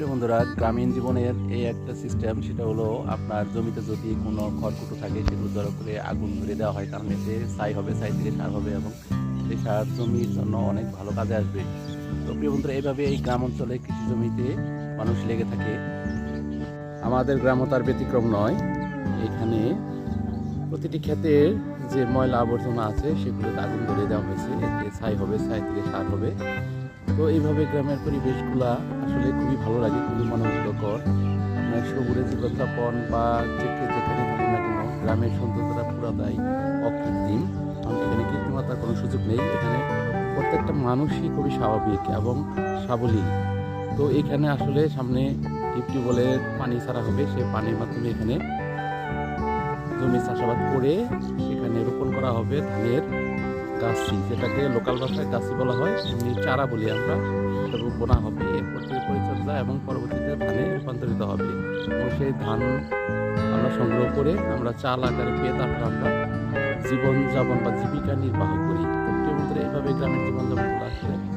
প্রিয় বন্ধুরা, গ্রামীণ জীবনের এই একটা সিস্টেম সেটা হলো আপনার জমিতে যদি কোনো খড়কুটো থাকে, সেগুলো দরকার করে আগুন ধরে দেওয়া হয় কারণ এতে ছাই হবে, ছাই থেকে সার হবে এবং সেই সার জমির জন্য অনেক ভালো কাজে আসবে। তো প্রিয় বন্ধুরা, এইভাবে এই গ্রাম অঞ্চলে কৃষি জমিতে মানুষ লেগে থাকে। আমাদের গ্রামও তার ব্যতিক্রম নয়। এখানে প্রতিটি ক্ষেতের যে ময়লা আবর্জনা আছে, সেগুলোতে আগুন ধরে দেওয়া হয়েছে। এতে ছাই হবে, ছাই থেকে সার হবে। তো এইভাবে গ্রামের পরিবেশগুলা আসলে খুবই ভালো লাগে, খুবই মনোমুগ্ধকর আপনার সবুরে জীবনযাপন বা যেখানে থাকুন না কেন, গ্রামের সৌন্দর্যটা পুরোটাই অকৃত্রিম। কারণ এখানে কৃত্রিমতার কোনো সুযোগ নেই, এখানে প্রত্যেকটা মানুষই খুবই স্বাভাবিক এবং সাবলীল। তো এখানে আসলে সামনে টিউবওয়েলের পানি ছাড়া হবে, সেই পানির মাধ্যমে এখানে জমি চাষাবাদ করে সেখানে রোপণ করা হবে ধানের। গাছি যেটাকে লোকাল ভাষায় কাশি বলা হয় এমনি চারা বলি আমরা। এটা বোনা হবে এরপর থেকে পরিচর্যা এবং পরবর্তীতে ধানে রূপান্তরিত হবে। এবং সেই ধান আমরা সংগ্রহ করে আমরা চাল আকারে পেয়ে তারপর আমরা জীবনযাপন বা জীবিকা নির্বাহ করি। বন্ধুরা, এইভাবে গ্রামের জীবনযাপন আসলে